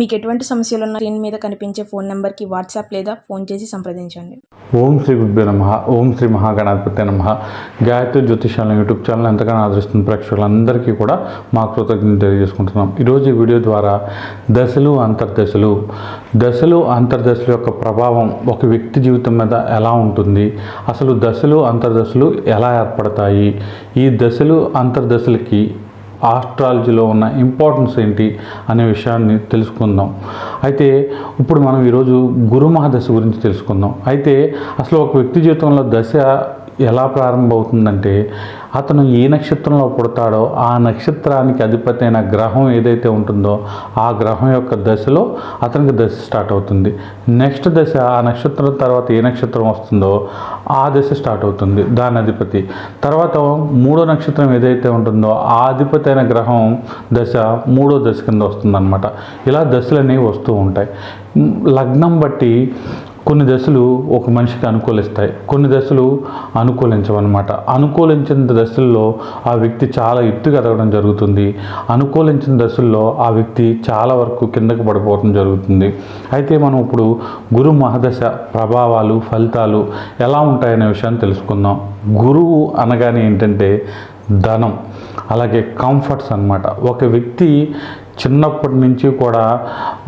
మీకు ఎటువంటి సమస్యలు ఉన్న స్క్రీన్ మీద కనిపించే ఫోన్ నెంబర్కి వాట్సాప్ లేదా ఫోన్ చేసి సంప్రదించండి. ఓం శ్రీ గురుభ్యో నమ. ఓం శ్రీ మహాగణాధిపతి నమ. గాయత్రి జ్యోతిషాల యూట్యూబ్ ఛానల్ ఎంతగానో ఆదరిస్తున్న ప్రేక్షకులందరికీ కూడా మా కృతజ్ఞత తెలియజేసుకుంటున్నాం. ఈరోజు ఈ వీడియో ద్వారా దశలు అంతర్దశలు. దశలు అంతర్దశల యొక్క ప్రభావం ఒక వ్యక్తి జీవితం మీద ఎలా ఉంటుంది? అసలు దశలు అంతర్దశలు ఎలా ఏర్పడతాయి? ఈ దశలు అంతర్దశలకి ఆస్ట్రాలజీలో ఉన్న ఇంపార్టెన్స్ ఏంటి అనే విషయాన్ని తెలుసుకుందాం. అయితే ఇప్పుడు మనం ఈరోజు గురు మహాదశ గురించి తెలుసుకుందాం. అయితే అసలు ఒక వ్యక్తి జీవితంలో దశ ఎలా ప్రారంభమవుతుందంటే అతను ఏ నక్షత్రంలో పుడతాడో ఆ నక్షత్రానికి అధిపతి అయిన గ్రహం ఏదైతే ఉంటుందో ఆ గ్రహం యొక్క దశలో అతనికి దశ స్టార్ట్ అవుతుంది. నెక్స్ట్ దశ ఆ నక్షత్రం తర్వాత ఏ నక్షత్రం వస్తుందో ఆ దశ స్టార్ట్ అవుతుంది దాని అధిపతి. తర్వాత మూడో నక్షత్రం ఏదైతే ఉంటుందో ఆ అధిపతి అయిన గ్రహం దశ మూడో దశ కింద వస్తుందన్నమాట. ఇలా దశలు అనేవి వస్తూ ఉంటాయి. లగ్నం బట్టి కొన్ని దశలు ఒక మనిషికి అనుకూలిస్తాయి. కొన్ని దశలు అనుకూలించవన్నమాట. అనుకూలించిన దశల్లో ఆ వ్యక్తి చాలా ఎత్తుగా ఎదగడం జరుగుతుంది. అనుకూలించిన దశల్లో ఆ వ్యక్తి చాలా వరకు కిందకు పడిపోవడం జరుగుతుంది. అయితే మనం ఇప్పుడు గురు మహదశ ప్రభావాలు ఫలితాలు ఎలా ఉంటాయనే విషయాన్ని తెలుసుకుందాం. గురువు అనగానే ఏంటంటే ధనం అలాగే కంఫర్ట్స్ అన్నమాట. ఒక వ్యక్తి చిన్నప్పటి నుంచి కూడా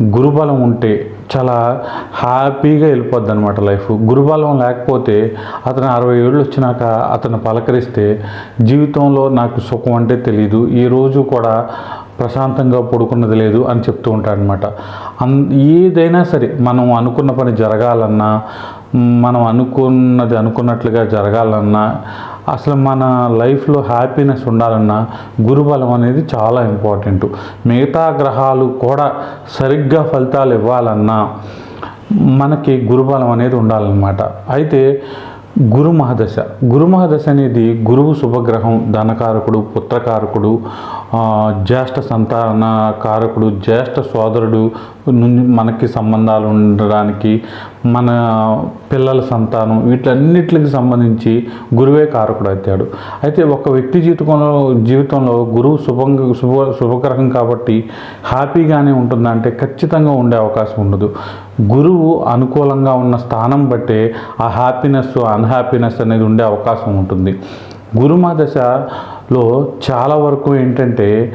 గురుబలం ఉంటే చాలా హ్యాపీగా వెళ్ళిపోద్ది అనమాట లైఫ్. గురుబలం లేకపోతే అతను అరవై ఏళ్ళు వచ్చినాక అతను పలకరిస్తే జీవితంలో నాకు సుఖం అంటే తెలియదు ఈ రోజు కూడా ప్రశాంతంగా పడుకున్నది లేదు అని చెప్తూ ఉంటాడనమాట అన్ ఏదైనా సరే మనం అనుకున్న పని జరగాలన్నా మనం అనుకున్నది అనుకున్నట్లుగా జరగాలన్నా అసలు మన లైఫ్లో హ్యాపీనెస్ ఉండాలన్నా గురుబలం అనేది చాలా ఇంపార్టెంట్. మిగతా గ్రహాలు కూడా సరిగ్గా ఫలితాలు ఇవ్వాలన్నా మనకి గురుబలం అనేది ఉండాలన్నమాట. అయితే గురు మహాదశ. గురు మహాదశ అనేది గురువు శుభగ్రహం ధనకారకుడు పుత్రకారకుడు జ్యేష్ఠ సంతాన కారకుడు జ్యేష్ఠ సోదరుడు మనకి సంబంధాలు ఉండడానికి మన పిల్లల సంతానం వీటన్నిటికి సంబంధించి గురువే కారకుడు అవుతాడు. అయితే ఒక వ్యక్తి జీవితంలో జీవితంలో గురువు శుభం శుభ శుభగ్రహం కాబట్టి హ్యాపీగానే ఉంటుందంటే ఖచ్చితంగా ఉండే అవకాశం ఉండదు. గురువు అనుకూలంగా ఉన్న స్థానం బట్టే ఆ హ్యాపీనెస్ అన్హ్యాపీనెస్ అనేది ఉండే అవకాశం ఉంటుంది. గురుమాదశలో చాలా వరకు ఏంటంటే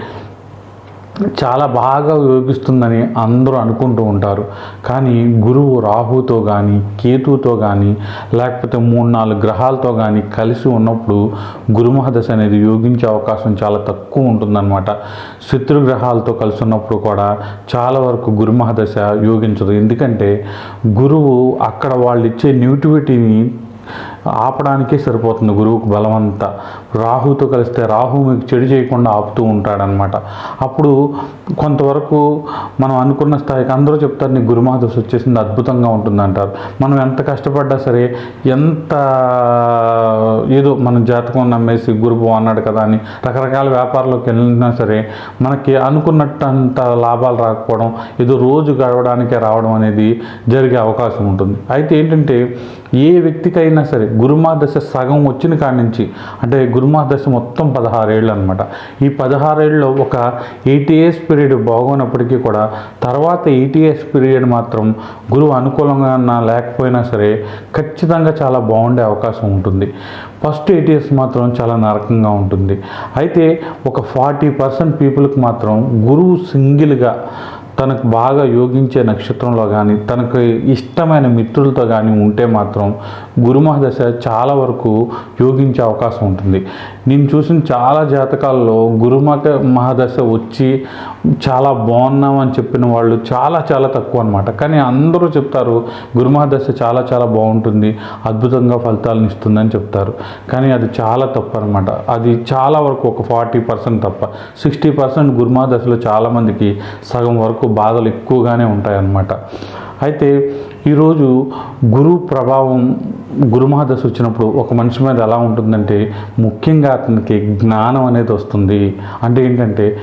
చాలా బాగా యోగిస్తుందని అందరూ అనుకుంటూ ఉంటారు. కానీ గురువు రాహుతో కానీ కేతుతో కానీ లేకపోతే మూడు నాలుగు గ్రహాలతో కానీ కలిసి ఉన్నప్పుడు గురుమహదశ అనేది యోగించే అవకాశం చాలా తక్కువ ఉంటుందన్నమాట. శత్రుగ్రహాలతో కలిసి ఉన్నప్పుడు కూడా చాలా వరకు గురుమహదశ యోగించదు. ఎందుకంటే గురువు అక్కడ వాళ్ళు ఇచ్చే న్యూటివిటీని ఆపడానికే సరిపోతుంది. గురువుకు బలమంతా రాహుతో కలిస్తే రాహు మీకు చెడు చేయకుండా ఆపుతూ ఉంటాడనమాట అప్పుడు కొంతవరకు మనం అనుకున్న స్థాయికి అందరూ చెప్తారు నీకు గురుమహాదశ వచ్చేసింది అద్భుతంగా ఉంటుంది అంటారు మనం ఎంత కష్టపడ్డా సరే ఎంత ఏదో మన జాతకం నమ్మేసి గురువు అన్నాడు కదా అని రకరకాల వ్యాపారాల్లోకి వెళ్ళినా సరే మనకి అనుకున్నట్టు అంత లాభాలు రాకపోవడం ఏదో రోజు గడవడానికే రావడం అనేది జరిగే అవకాశం ఉంటుంది. అయితే ఏంటంటే ఏ వ్యక్తికైనా సరే గురుమాదశ సగం వచ్చిన కాడి నుంచి అంటే గురుమాదశ మొత్తం పదహారేళ్ళు అనమాట ఈ పదహారేళ్ళలో ఒక ఎయిటీ ఇయర్స్ పీరియడ్ బాగోనప్పటికీ కూడా తర్వాత ఎయిటీ ఇయర్స్ పీరియడ్ మాత్రం గురువు అనుకూలంగా లేకపోయినా సరే ఖచ్చితంగా చాలా బాగుండే అవకాశం ఉంటుంది. ఫస్ట్ ఎయిట్ ఇయర్స్ మాత్రం చాలా నరకంగా ఉంటుంది. అయితే ఒక ఫార్టీ పర్సెంట్ పీపుల్కి మాత్రం గురువు సింగిల్గా తనకు బాగా యోగించే నక్షత్రంలో కానీ తనకు ఇష్టమైన మిత్రులతో కానీ ఉంటే మాత్రం గురుమహదశ చాలా వరకు యోగించే అవకాశం ఉంటుంది. నేను చూసిన చాలా జాతకాల్లో గురుమక మహాదశ వచ్చి చాలా బాగున్నాం అని చెప్పిన వాళ్ళు చాలా చాలా తక్కువ అనమాట కానీ అందరూ చెప్తారు గురుమహదశ చాలా చాలా బాగుంటుంది అద్భుతంగా ఫలితాలను ఇస్తుందని చెప్తారు. కానీ అది చాలా తప్పు అనమాట అది చాలా వరకు ఒక ఫార్టీ పర్సెంట్ తప్ప సిక్స్టీ పర్సెంట్ గురుమహాదశలో చాలామందికి సగం వరకు బాధలు ఎక్కువగానే ఉంటాయన్నమాట. అయితే ఈరోజు గురువు ప్రభావం గురుమహాదశ వచ్చినప్పుడు ఒక మనిషి మీద ఎలా ఉంటుందంటే ముఖ్యంగా అతనికి జ్ఞానం అనేది వస్తుంది. అంటే ఏంటంటే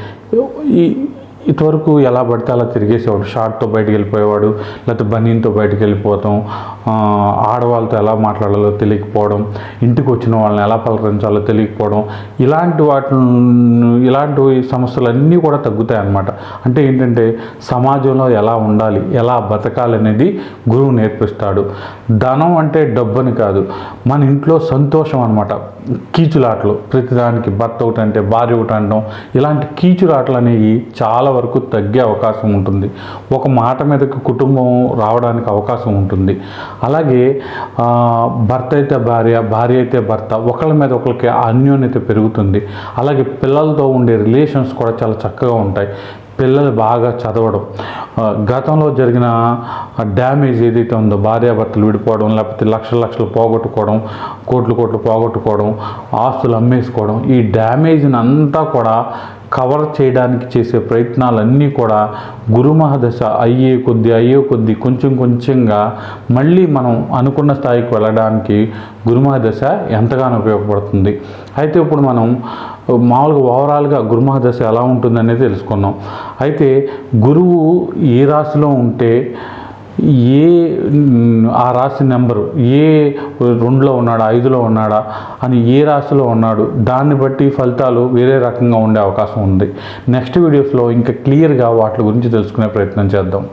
ఈ ఇటువరకు ఎలా పడితే అలా తిరిగేసేవాడు. షార్ట్తో బయటకు వెళ్ళిపోయేవాడు లేకపోతే బనీన్తో బయటికి వెళ్ళిపోతాం. ఆడవాళ్ళతో ఎలా మాట్లాడాలో తెలియకపోవడం ఇంటికి వచ్చిన వాళ్ళని ఎలా పలకరించాలో తెలియకపోవడం ఇలాంటి వాటి ఇలాంటి సమస్యలన్నీ కూడా తగ్గుతాయి అన్నమాట. అంటే ఏంటంటే సమాజంలో ఎలా ఉండాలి ఎలా బతకాలి అనేది గురువు నేర్పిస్తాడు. ధనం అంటే డబ్బని కాదు మన ఇంట్లో సంతోషం అనమాట కీచులాటలు ప్రతిదానికి భర్త ఒకటి అంటే భార్య ఒకటి అనడం ఇలాంటి కీచులాటలు అనేవి చాలా వరకు తగ్గే అవకాశం ఉంటుంది. ఒక మాట మీదకి కుటుంబం రావడానికి అవకాశం ఉంటుంది. అలాగే భర్త అయితే భార్య భార్య అయితే భర్త ఒకళ్ళ మీద ఒకరికి అన్యోన్యత పెరుగుతుంది. అలాగే పిల్లలతో ఉండే రిలేషన్స్ కూడా చాలా చక్కగా ఉంటాయి. పిల్లలు బాగా చదవడం. గతంలో జరిగిన డ్యామేజ్ ఏదైతే ఉందో భార్యాభర్తలు విడిపోవడం లేకపోతే లక్షల లక్షలు పోగొట్టుకోవడం కోట్లు కోట్లు పోగొట్టుకోవడం ఆస్తులు అమ్మేసుకోవడం ఈ డ్యామేజ్ని అంతా కూడా కవర్ చేయడానికి చేసే ప్రయత్నాలన్నీ కూడా గురుమహదశ అయ్యే కొద్ది అయ్యే కొద్ది కొంచెం కొంచెంగా మళ్ళీ మనం అనుకున్న స్థాయికి వెళ్ళడానికి గురుమహదశ ఎంతగానో ఉపయోగపడుతుంది. అయితే ఇప్పుడు మనం మామూలుగా ఓవరాల్గా గురుమహదశ ఎలా ఉంటుందనేది తెలుసుకున్నాం అయితే గురువు ఏ రాశిలో ఉంటే ఏ ఆ రాశి నెంబరు ఏ రెండులో ఉన్నాడా ఐదులో ఉన్నాడా అని ఏ రాశిలో ఉన్నాడు దాన్ని బట్టి ఫలితాలు వేరే రకంగా ఉండే అవకాశం ఉంది. నెక్స్ట్ వీడియోస్లో ఇంకా క్లియర్గా వాటి గురించి తెలుసుకునే ప్రయత్నం చేద్దాం.